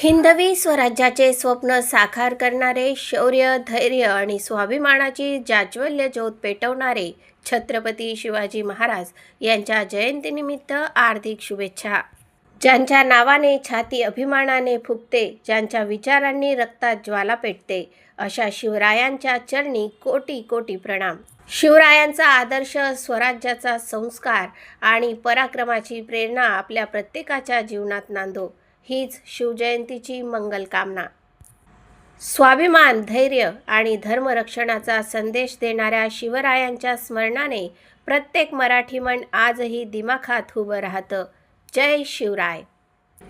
हिंदवी स्वराज्याचे स्वप्न साकार करणारे शौर्य धैर्य आणि स्वाभिमानाची जाज्वल्य ज्योत पेटवणारे छत्रपती शिवाजी महाराज यांच्या जयंतीनिमित्त हार्दिक शुभेच्छा. ज्यांच्या नावाने छाती अभिमानाने फुगते ज्यांच्या विचारांनी रक्तात ज्वाला पेटते अशा शिवरायांच्या चरणी कोटी कोटी प्रणाम. शिवरायांचा आदर्श स्वराज्याचा संस्कार आणि पराक्रमाची प्रेरणा आपल्या प्रत्येकाच्या जीवनात नांदो. हीच शिवजयंतीची मंगल कामना. स्वाभिमान धैर्य आणि धर्मरक्षणाचा संदेश देणाऱ्या शिवरायांच्या स्मरणाने प्रत्येक मराठी मन आजही दिमाखात उभं राहतं. जय शिवराय.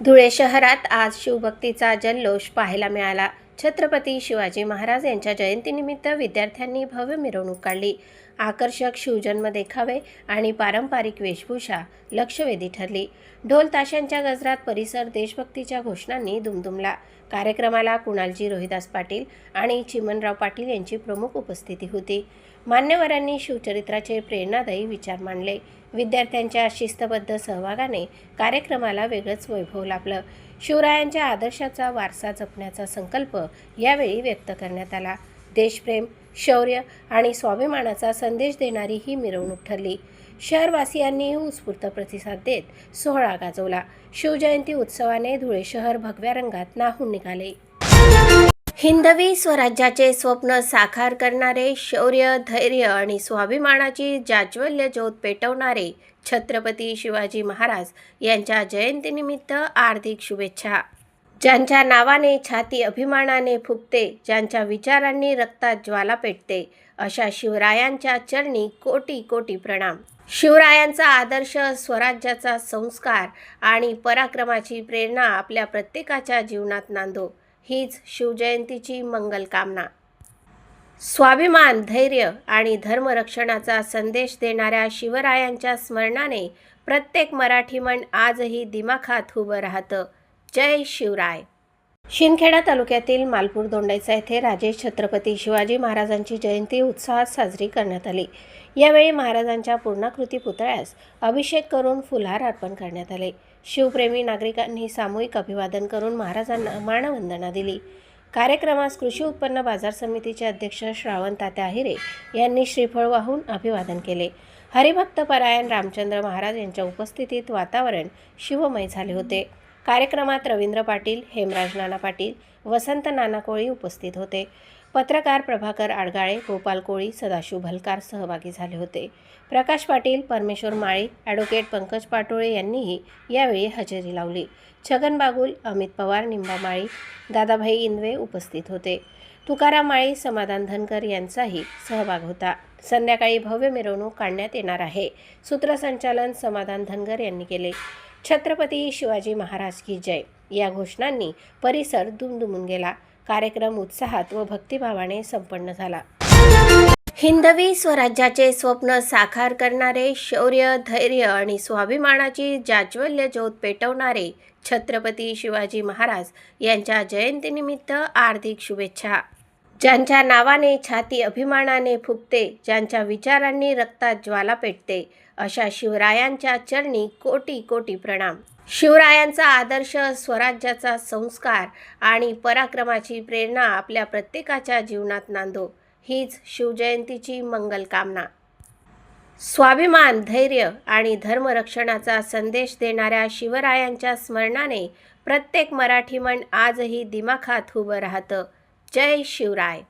धुळे शहरात आज शिवभक्तीचा जल्लोष पाहायला मिळाला. छत्रपती शिवाजी महाराज यांच्या जयंतीनिमित्त विद्यार्थ्यांनी भव्य मिरवणूक काढली. आकर्षक शिवजन्म देखावे आणि पारंपरिक वेशभूषा लक्षवेधी ठरली. ढोल ताशांच्या गजरात परिसर देशभक्तीच्या घोषणांनी दुमदुमला. कार्यक्रमाला कुणालजी रोहिदास पाटील आणि चिमनराव पाटील यांची प्रमुख उपस्थिती होती. मान्यवरांनी शिवचरित्राचे प्रेरणादायी विचार मांडले. विद्यार्थ्यांच्या शिस्तबद्ध सहभागाने कार्यक्रमाला वेगळंच वैभव लाभलं. शिवरायांच्या आदर्शाचा वारसा जपण्याचा संकल्प यावेळी व्यक्त करण्यात आला. देशप्रेम शौर्य आणि स्वाभिमानाचा संदेश देणारी ही मिरवणूक ठरली. शहरवासियांनी उत्स्फूर्त प्रतिसाद देत सोहळा गाजवला. शिवजयंती उत्सवाने धुळे शहर भगव्या रंगात नाहून निघाले. हिंदवी स्वराज्याचे स्वप्न साकार करणारे शौर्य धैर्य आणि स्वाभिमानाची जाज्वल्य ज्योत पेटवणारे छत्रपती शिवाजी महाराज यांच्या जयंतीनिमित्त हार्दिक शुभेच्छा. ज्यांच्या नावाने छाती अभिमानाने फुगते ज्यांच्या विचारांनी रक्तात ज्वाला पेटते अशा शिवरायांच्या चरणी कोटी कोटी प्रणाम. शिवरायांचा आदर्श स्वराज्याचा संस्कार आणि पराक्रमाची प्रेरणा आपल्या प्रत्येकाच्या जीवनात नांदो. हीच शिवजयंतीची मंगल कामना. स्वाभिमान धैर्य आणि धर्मरक्षणाचा संदेश देणाऱ्या शिवरायांच्या स्मरणाने प्रत्येक मराठी मन आजही दिमाखात उभं राहतं. जय शिवराय. शिंदखेडा तालुक्यातील मालपूर दोंडायचा येथे राजेश छत्रपती शिवाजी महाराजांची जयंती उत्साहात साजरी करण्यात आली. यावेळी महाराजांच्या पूर्णाकृती पुतळ्यास अभिषेक करून फुलहार अर्पण करण्यात आले. शिवप्रेमी नागरिकांनी सामूहिक अभिवादन करून महाराजांना मानवंदना दिली. कार्यक्रमास कृषी उत्पन्न बाजार समितीचे अध्यक्ष श्रावण तात्या आहिरे यांनी श्रीफळ वाहून अभिवादन केले. हरिभक्त परायण रामचंद्र महाराज यांच्या उपस्थितीत वातावरण शिवमय झाले होते. कार्यक्रमात रवींद्र पाटील हेमराज नाना पाटील वसंत नाना कोळी उपस्थित होते. पत्रकार प्रभाकर आडगाळे गोपाल कोळी सदाशिव भलकार सहभागी झाले होते. प्रकाश पाटील परमेश्वर माळी ॲडव्होकेट पंकज पाटोळे यांनीही यावेळी हजेरी लावली. छगन बागुल अमित पवार निंबा माळी दादाभाई इंदवे उपस्थित होते. तुकाराम माळी समाधान धनकर यांचाही सहभाग होता. संध्याकाळी भव्य मिरवणूक काढण्यात येणार आहे. सूत्रसंचालन समाधान धनगर यांनी केले. छत्रपती शिवाजी महाराज की जय. या घोषणांनी परिसर दुमदुमून गेला. कार्यक्रम उत्साहात व भक्तिभावाने संपन्न झाला. हिंदवी स्वराज्याचे स्वप्न साकार करणारे शौर्य धैर्य आणि स्वाभिमानाची जाज्वल्य ज्योत पेटवणारे छत्रपती शिवाजी महाराज यांच्या जयंतीनिमित्त हार्दिक शुभेच्छा. ज्यांच्या नावाने छाती अभिमानाने फुगते ज्यांच्या विचारांनी रक्तात ज्वाला पेटते अशा शिवरायांच्या चरणी कोटी कोटी प्रणाम. शिवरायांचा आदर्श स्वराज्याचा संस्कार आणि पराक्रमाची प्रेरणा आपल्या प्रत्येकाच्या जीवनात नांदो. हीच शिवजयंतीची मंगल कामना. स्वाभिमान धैर्य आणि धर्मरक्षणाचा संदेश देणाऱ्या शिवरायांच्या स्मरणाने प्रत्येक मराठी मन आजही दिमाखात उभं राहतं. जय शिवराय.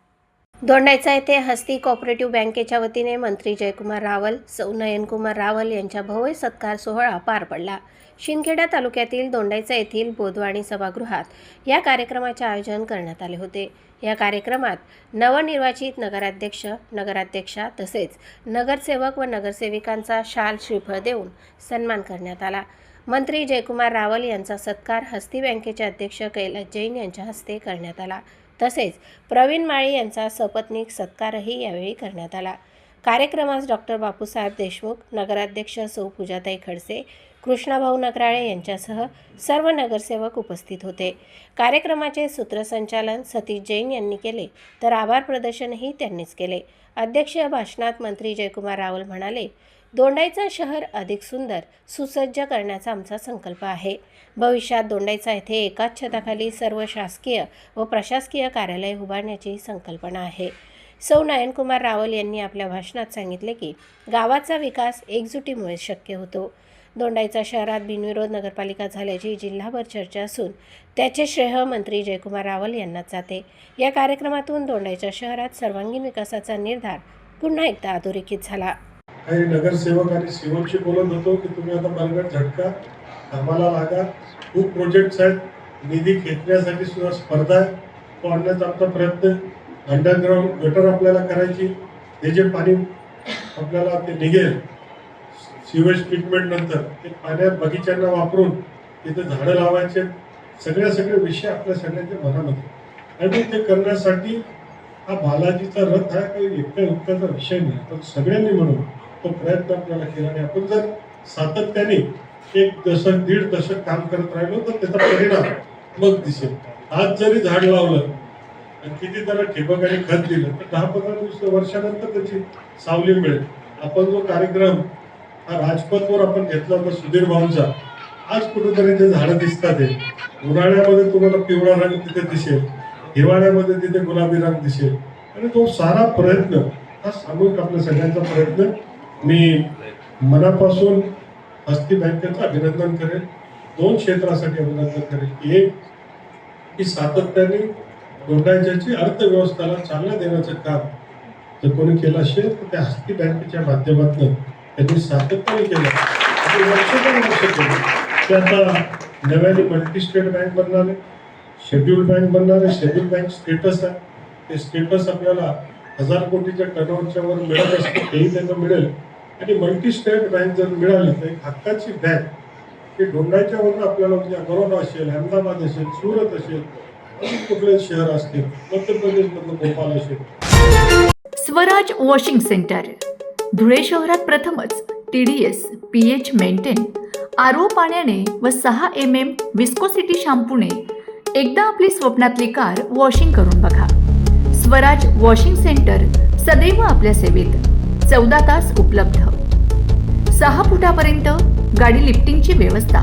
दोंडायचा येथे हस्ती कॉपरेटिव्ह बँकेच्या वतीने मंत्री जयकुमार रावल सौ नयनकुमार रावल यांच्या भव्य सत्कार सोहळा पार पडला. शिंदखेडा तालुक्यातील दोंडायचा येथील बोधवाणी सभागृहात या कार्यक्रमाचे आयोजन करण्यात आले होते. या कार्यक्रमात नवनिर्वाचित नगराध्यक्ष नगराध्यक्षा तसेच नगरसेवक व नगरसेविकांचा शाल श्रीफळ देऊन सन्मान करण्यात आला. मंत्री जयकुमार रावल यांचा सत्कार हस्ती बँकेचे अध्यक्ष कैलास जैन यांच्या हस्ते करण्यात आला. तसेच प्रवीण माळी यांचा सपत्नीक सत्कारही यावेळी करण्यात आला. कार्यक्रमास डॉक्टर बापूसाहेब देशमुख नगराध्यक्ष सौ. पूजाताई खडसे कृष्णाभाऊ नगराळे यांच्यासह सर्व नगरसेवक उपस्थित होते. कार्यक्रमाचे सूत्रसंचालन सतीश जैन यांनी केले तर आभार प्रदर्शनही त्यांनीच केले. अध्यक्षीय भाषणात मंत्री जयकुमार रावल म्हणाले दोंडाईचं शहर अधिक सुंदर सुसज्ज करण्याचा आमचा संकल्प आहे. भविष्यात दोंडाईचा येथे एकाच छताखाली सर्व शासकीय व प्रशासकीय कार्यालय उभारण्याची संकल्पना आहे. सौ नयनकुमार रावल यांनी आपल्या भाषणात सांगितले की गावाचा विकास एकजुटीमुळे शक्य होतो. दोंडाईचा शहरात बिनविरोध नगरपालिका झाल्याची जिल्हाभर चर्चा असून त्याचे श्रेय मंत्री जयकुमार रावल यांनाच जाते. या कार्यक्रमातून दोंडाईच्या शहरात सर्वांगीण विकासाचा निर्धार पुन्हा एकदा अधोरेखित झाला. काही नगरसेवक आणि सेवकशी बोलत होतो की तुम्ही आता बलगड झटका कामाला लागा. खूप प्रोजेक्ट्स आहेत. निधी खेचण्यासाठी सुद्धा स्पर्धा आहे. तो आणण्याचा आमचा प्रयत्न अंडरग्राऊंड गटर आपल्याला करायची. ते जे पाणी आपल्याला ते निघेल सिवेज ट्रीटमेंट नंतर ते पाण्यात बगीच्यांना वापरून तिथे झाडं लावायचे. सगळे सगळे विषय आपल्या सगळ्यांच्या मनामध्ये आणि ते करण्यासाठी हा बालाजीचा रथ हा काही एकट्या उत्ताचा विषय नाही. पण सगळ्यांनी म्हणून तो प्रयत्न आपल्याला केला आणि आपण जर सातत्याने एक दशक दीड दशक काम करत राहिलो तर त्याचा परिणाम मग दिसेल. आज जरी झाड लावलं आणि किती त्याला ठिबक आणि खत दिलं तर दहा पंधरा दिवस वर्षानंतर त्याची सावली मिळेल. आपण जो कार्यक्रम हा राजपथवर आपण घेतला होता सुधीर भाऊंचा आज कुठेतरी ते झाडं दिसतात आहे उन्हाळ्यामध्ये तुम्हाला पिवळा रंग तिथे दिसेल हिवाळ्यामध्ये तिथे गुलाबी रंग दिसेल. आणि तो सारा प्रयत्न हा सामूहिक आपल्या सगळ्यांचा प्रयत्न मी मनापासून हस्ती बँकेचं अभिनंदन करेन दोन क्षेत्रासाठी अभिनंदन करेन एक की सातत्याने दोंडायच्याची अर्थव्यवस्थेला चालना देण्याचं काम जर कोणी केलं असेल तर त्या हस्ती बँकेच्या माध्यमातून त्यांनी सातत्याने केलं. आणि वर्ष केलं. ते आता नव्याने मल्टी स्टेट बँक बनणार आहे शेड्यूल बँक बनणार आहे शेड्यूल बँक स्टेटस आहे. ते स्टेटस आपल्याला हजार कोटीच्या टर्नओव्हरच्या वर मिळत असते. तेही त्यांना मिळेल. आणि मल्टी स्टेट बँक जर मिळाली तर एक हक्काची बँक ही डोंडाच्या वरून आपल्याला म्हणजे बरोडा असेल अहमदाबाद असेल सुरत असेल अजून कुठले शहर असतील मध्य प्रदेशमधलं भोपाल असेल. Swaraj washing centre. धुळे शहरात प्रथमच T D S P H maintain R O पाण्याने व सहा एम एम विस्कोसिटी शॅम्पूने एकदा आपली स्वप्नातली कार वॉशिंग करून बघा. स्वराज वॉशिंग सेंटर सदैव आपल्या सेवेत. चौदा तास उपलब्ध. सहा फुटापर्यंत गाडी लिफ्टिंगची व्यवस्था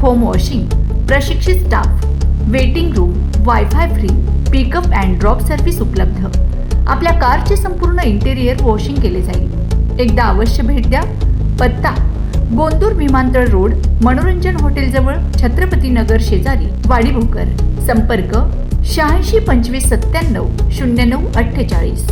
होम वॉशिंग प्रशिक्षित staff waiting room WiFi free pickup and drop service उपलब्ध. आपल्या कारचे संपूर्ण इंटेरियर वॉशिंग केले जाईल. एकदा अवश्य भेट द्या. पत्ता गोंदूर विमानतळ रोड मनोरंजन हॉटेलजवळ छत्रपती नगर शेजारी वाडी भोकर संपर्क शहाऐंशी पंचवीस सत्त्याण्णव शून्य नऊ अठ्ठेचाळीस.